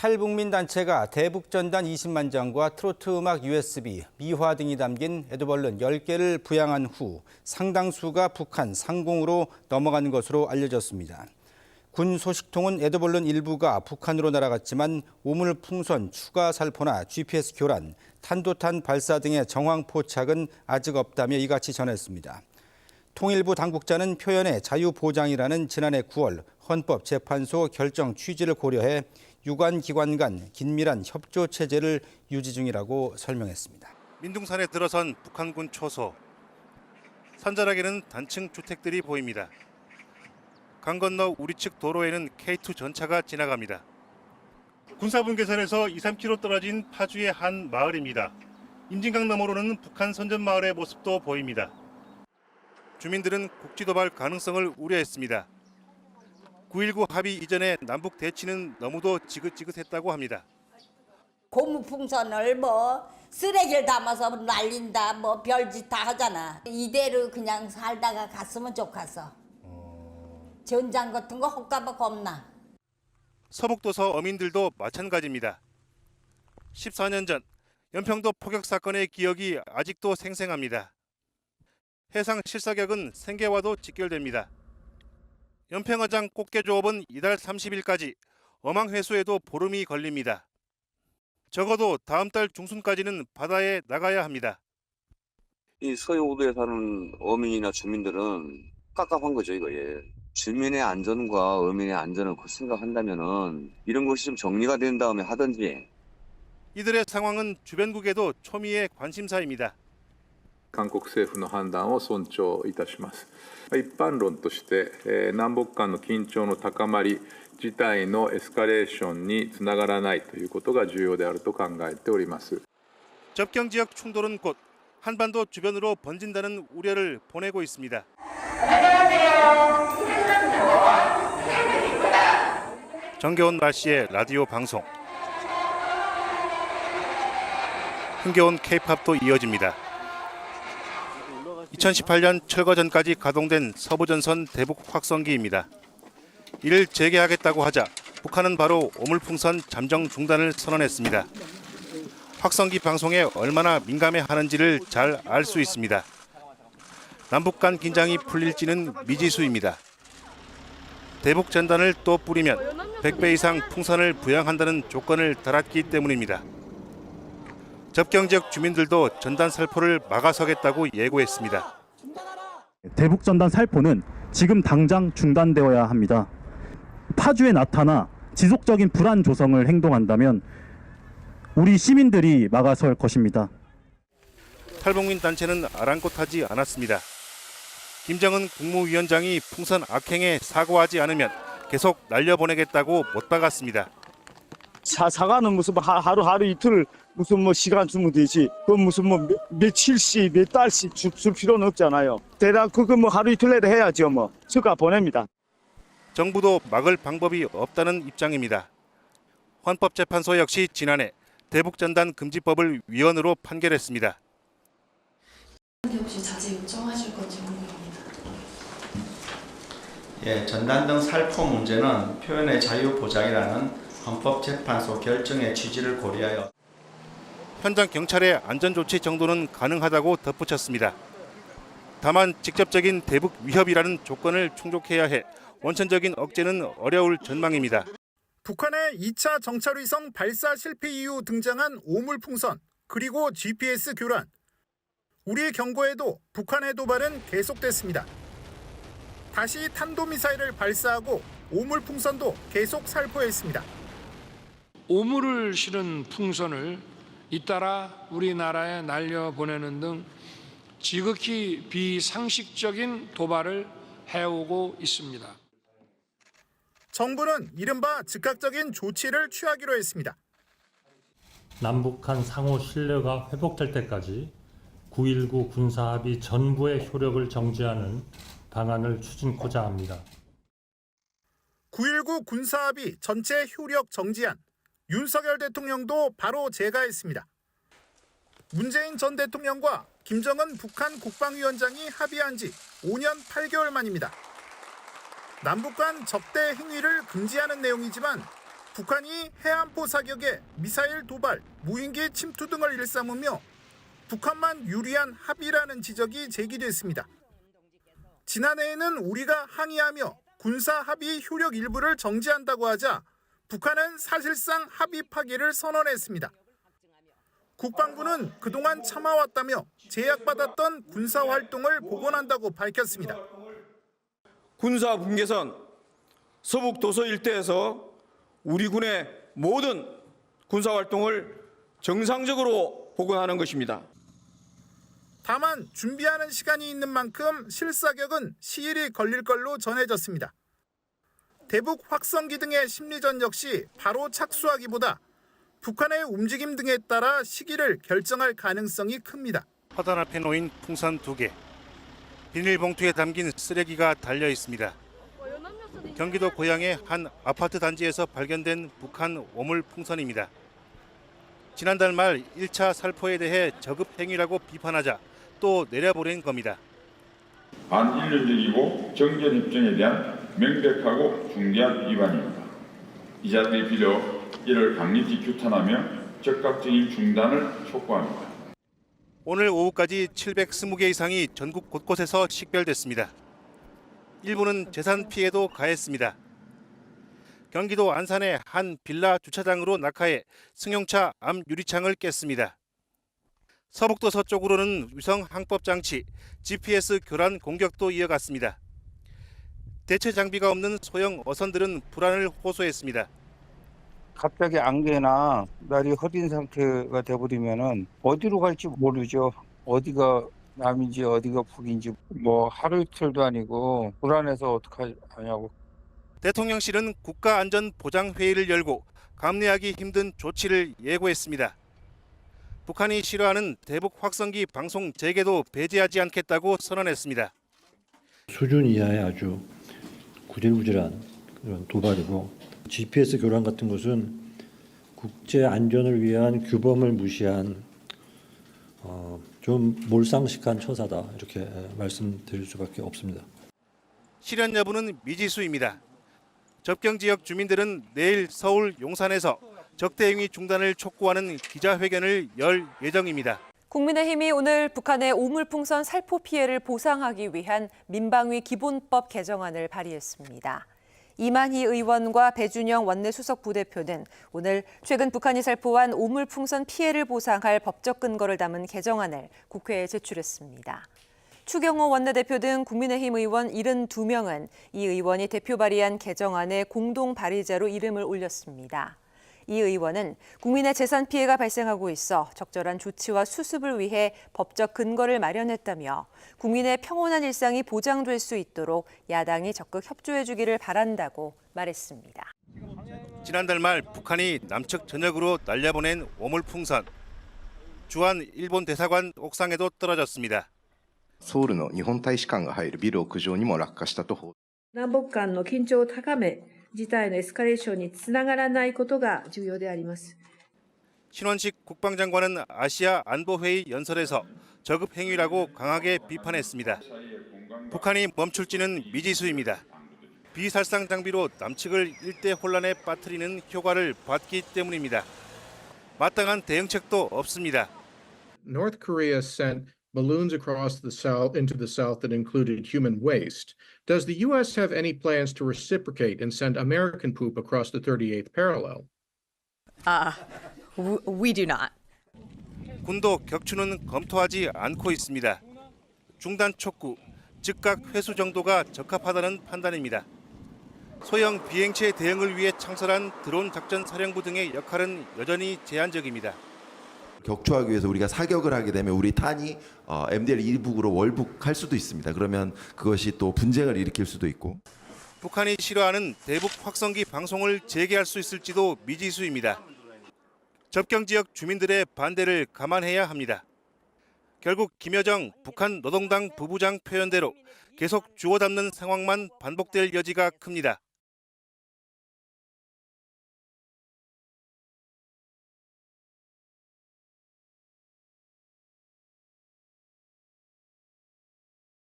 탈북민 단체가 대북전단 20만 장과 트로트 음악 USB, 미화 등이 담긴 에드벌룬 10개를 부양한 후 상당수가 북한 상공으로 넘어간 것으로 알려졌습니다. 군 소식통은 에드벌룬 일부가 북한으로 날아갔지만 우물 풍선 추가 살포나 GPS 교란, 탄도탄 발사 등의 정황 포착은 아직 없다며 이같이 전했습니다. 통일부 당국자는 표현의 자유 보장이라는 지난해 9월 헌법재판소 결정 취지를 고려해 유관 기관 간 긴밀한 협조 체제를 유지 중이라고 설명했습니다. 민둥산에 들어선 북한군 초소. 산자락에는 단층 주택들이 보입니다. 강 건너 우리 측 도로에는 K2 전차가 지나갑니다. 군사분계선에서 2, 3km 떨어진 파주의 한 마을입니다. 임진강 너머로는 북한 선전 마을의 모습도 보입니다. 주민들은 국지 도발 가능성을 우려했습니다. 9.19 합의 이전에 남북 대치는 너무도 지긋지긋했다고 합니다. 고무풍선을 뭐 쓰레기를 담아서 날린다 뭐 별짓 다 하잖아 이대로 그냥 살다가 갔으면 좋겠어 전장 같은 거 혹가봐 겁나 서북도서 어민들도 마찬가지입니다. 14년 전 연평도 포격 사건의 기억이 아직도 생생합니다. 해상 실사격은 생계와도 직결됩니다. 연평어장 꽃게 조업은 이달 30일까지, 어망 회수에도 보름이 걸립니다. 적어도 다음 달 중순까지는 바다에 나가야 합니다. 이 서해우도에 사는 어민이나 주민들은 깝깝한 거죠, 이거, 예. 주민의 안전과 어민의 안전을 그 생각한다면은 이런 것이 좀 정리가 된 다음에 하든지 이들의 상황은 주변국에도 초미의 관심사입니다. 韓国政府の判断を尊重いたします。一般論として、えー南北間の緊張の高まり、事態のエスカレーションにつながらないということが重要であると考えております。 접경 지역 충돌은 곧 한반도 주변으로 번진다는 우려를 보내고 있습니다. 정겨운 날씨의 라디오 방송. 흥겨운 케이팝도 이어집니다. 2018년 철거 전까지 가동된 서부전선 대북 확성기입니다. 이를 재개하겠다고 하자 북한은 바로 오물풍선 잠정 중단을 선언했습니다. 확성기 방송에 얼마나 민감해 하는지를 잘 알 수 있습니다. 남북 간 긴장이 풀릴지는 미지수입니다. 대북 전단을 또 뿌리면 100배 이상 풍선을 부양한다는 조건을 달았기 때문입니다. 접경 지역 주민들도 전단 살포를 막아서겠다고 예고했습니다. 대북 전단 살포는 지금 당장 중단되어야 합니다. 파주에 나타나 지속적인 불안 조성을 행동한다면 우리 시민들이 막아설 것입니다. 탈북민 단체는 아랑곳하지 않았습니다. 김정은 국무위원장이 풍선 악행에 사과하지 않으면 계속 날려보내겠다고 못 박았습니다. 사, 사과는 무슨 뭐 하- 하루 하루 이틀 무슨 뭐 시간 주면 되지. 그 무슨 뭐 며- 며칠씩 몇 달씩 줄, 줄 필요는 없잖아요. 대략 그거 뭐 하루 이틀 내로 해야죠 뭐. 수가 보냅니다. 정부도 막을 방법이 없다는 입장입니다. 헌법재판소 역시 지난해 대북전단 금지법을 위헌으로 판결했습니다. 혹시 자제 요청하실 건지 궁금합니다. 예, 전단 등 살포 문제는 표현의 자유 보장이라는 헌법재판소 결정의 취지를 고려하여 현장 경찰의 안전조치 정도는 가능하다고 덧붙였습니다. 다만 직접적인 대북 위협이라는 조건을 충족해야 해 원천적인 억제는 어려울 전망입니다. 북한의 2차 정찰위성 발사 실패 이후 등장한 오물풍선 그리고 GPS 교란. 우리의 경고에도 북한의 도발은 계속됐습니다. 다시 탄도미사일을 발사하고 오물풍선도 계속 살포했습니다. 오물을 실은 풍선을 잇따라 우리나라에 날려보내는 등 지극히 비상식적인 도발을 해오고 있습니다. 정부는 이른바 즉각적인 조치를 취하기로 했습니다. 남북한 상호 신뢰가 회복될 때까지 9.19 군사합의 전부의 효력을 정지하는 방안을 추진코자 합니다. 9.19 군사합의 전체 효력 정지안 윤석열 대통령도 바로 제가했습니다. 문재인 전 대통령과 김정은 북한 국방위원장이 합의한 지 5년 8개월 만입니다. 남북 간 적대 행위를 금지하는 내용이지만 북한이 해안포 사격에 미사일 도발, 무인기 침투 등을 일삼으며 북한만 유리한 합의라는 지적이 제기됐습니다. 지난해에는 우리가 항의하며 군사 합의 효력 일부를 정지한다고 하자 북한은 사실상 합의 파기를 선언했습니다. 국방부는 그동안 참아왔다며 제약받았던 군사 활동을 복원한다고 밝혔습니다. 군사 분계선 서북 도서 일대에서 우리 군의 모든 군사 활동을 정상적으로 복원하는 것입니다. 다만 준비하는 시간이 있는 만큼 실사격은 시일이 걸릴 걸로 전해졌습니다. 대북 확성기 등의 심리전 역시 바로 착수하기보다 북한의 움직임 등에 따라 시기를 결정할 가능성이 큽니다. 화단 앞에 놓인 풍선 두 개. 비닐봉투에 담긴 쓰레기가 달려 있습니다. 경기도 고양의 한 아파트 단지에서 발견된 북한 오물 풍선입니다. 지난달 말 1차 살포에 대해 저급 행위라고 비판하자 또 내려보낸 겁니다. 반인륜적이고 정전 협정에 대한 명백하고 중대한 위반입니다. 이 자들이 비려 이를 강력히 규탄하며 적극적인 중단을 촉구합니다. 오늘 오후까지 720개 이상이 전국 곳곳에서 식별됐습니다. 일부는 재산 피해도 가했습니다. 경기도 안산의 한 빌라 주차장으로 낙하해 승용차 앞 유리창을 깼습니다. 서북도 서쪽으로는 위성 항법 장치 GPS 교란 공격도 이어갔습니다. 대체 장비가 없는 소형 어선들은 불안을 호소했습니다. 갑자기 안개나 날이 흐린 상태가 돼버리면은 어디로 갈지 모르죠. 어디가 남인지 어디가 북인지 뭐 하루 이틀도 아니고 불안해서 어떡하냐고 대통령실은 국가안전보장회의를 열고 감내하기 힘든 조치를 예고했습니다. 북한이 싫어하는 대북 확성기 방송 재개도 배제하지 않겠다고 선언했습니다. 수준 이하의 아주 구질구질한 그런 도발이고 GPS 교란 같은 것은 국제 안전을 위한 규범을 무시한 어, 좀 몰상식한 처사다 이렇게 말씀드릴 수밖에 없습니다. 실현 여부는 미지수입니다. 접경 지역 주민들은 내일 서울 용산에서 적대 행위 중단을 촉구하는 기자회견을 열 예정입니다. 국민의힘이 오늘 북한의 오물풍선 살포 피해를 보상하기 위한 민방위 기본법 개정안을 발의했습니다. 이만희 의원과 배준영 원내수석 부대표는 오늘 최근 북한이 살포한 오물풍선 피해를 보상할 법적 근거를 담은 개정안을 국회에 제출했습니다. 추경호 원내대표 등 국민의힘 의원 72명은 이 의원이 대표 발의한 개정안에 공동 발의자로 이름을 올렸습니다. 이 의원은 국민의 재산 피해가 발생하고 있어 적절한 조치와 수습을 위해 법적 근거를 마련했다며 국민의 평온한 일상이 보장될 수 있도록 야당이 적극 협조해 주기를 바란다고 말했습니다. 지난달 말 북한이 남측 전역으로 날려보낸 오물풍선. 주한 일본 대사관 옥상에도 떨어졌습니다. ソウルの日本大使館が入るビル屋上にも落下したと報 남북 간の緊張を高め、 事態のエスカレーションにつながらないことが重要であります。 신원식 국방장관은 아시아 안보회의 연설에서 저급 행위라고 강하게 비판했습니다. 북한이 멈출지는 미지수입니다. 비살상 장비로 남측을 일대 혼란에 빠뜨리는 효과를 봤기 때문입니다. 마땅한 대응책도 없습니다. North Korea sent balloons across the south into the south that included human waste. Does the U.S. have any plans to reciprocate and send American poop across the 38th parallel? Uh, w- we do not. 군도 격추는 검토하지 않고 있습니다. 중단 촉구, 즉각 회수 정도가 적합하다는 판단입니다. 소형 비행체 대응을 위해 창설한 드론 작전 사령부 등의 역할은 여전히 제한적입니다. 격추하기 위해서 우리가 사격을 하게 되면 우리 탄이 어, MDL 이북으로 월북할 수도 있습니다. 그러면 그것이 또 분쟁을 일으킬 수도 있고. 북한이 싫어하는 대북 확성기 방송을 재개할 수 있을지도 미지수입니다. 접경 지역 주민들의 반대를 감안해야 합니다. 결국 김여정 북한 노동당 부부장 표현대로 계속 주워 담는 상황만 반복될 여지가 큽니다.